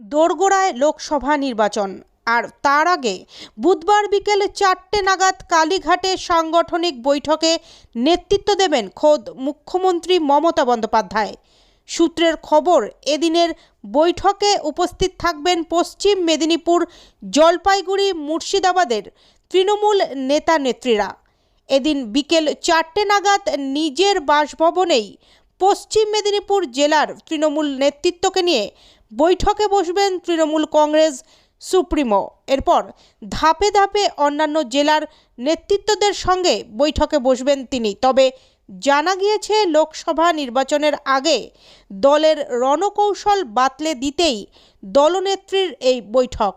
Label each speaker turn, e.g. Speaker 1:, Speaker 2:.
Speaker 1: দোরগোড়ায় লোকসভা নির্বাচন। আর তার আগে বুধবার বিকেল চারটে নাগাদ কালীঘাটে সাংগঠনিক বৈঠকে নেতৃত্ব দেবেন খোদ মুখ্যমন্ত্রী মমতা বন্দ্যোপাধ্যায়। সূত্রের খবর, এদিনের বৈঠকে উপস্থিত থাকবেন পশ্চিম মেদিনীপুর জলপাইগুড়ি মুর্শিদাবাদের তৃণমূল নেতা নেত্রীরা এদিন বিকেল চারটে নাগাদ নিজের বাসভবনেই পশ্চিম মেদিনীপুর জেলার তৃণমূল নেতৃত্বকে নিয়ে বৈঠকে বসবেন তৃণমূল কংগ্রেস সুপ্রিমো। এরপর ধাপে ধাপে অন্যান্য জেলার নেতৃত্বদের সঙ্গে বৈঠকে বসবেন তিনি। তবে জানা গিয়েছে লোকসভা নির্বাচনের আগে দলের রণকৌশল বাতলে দিতেই দলনেত্রীর এই বৈঠক।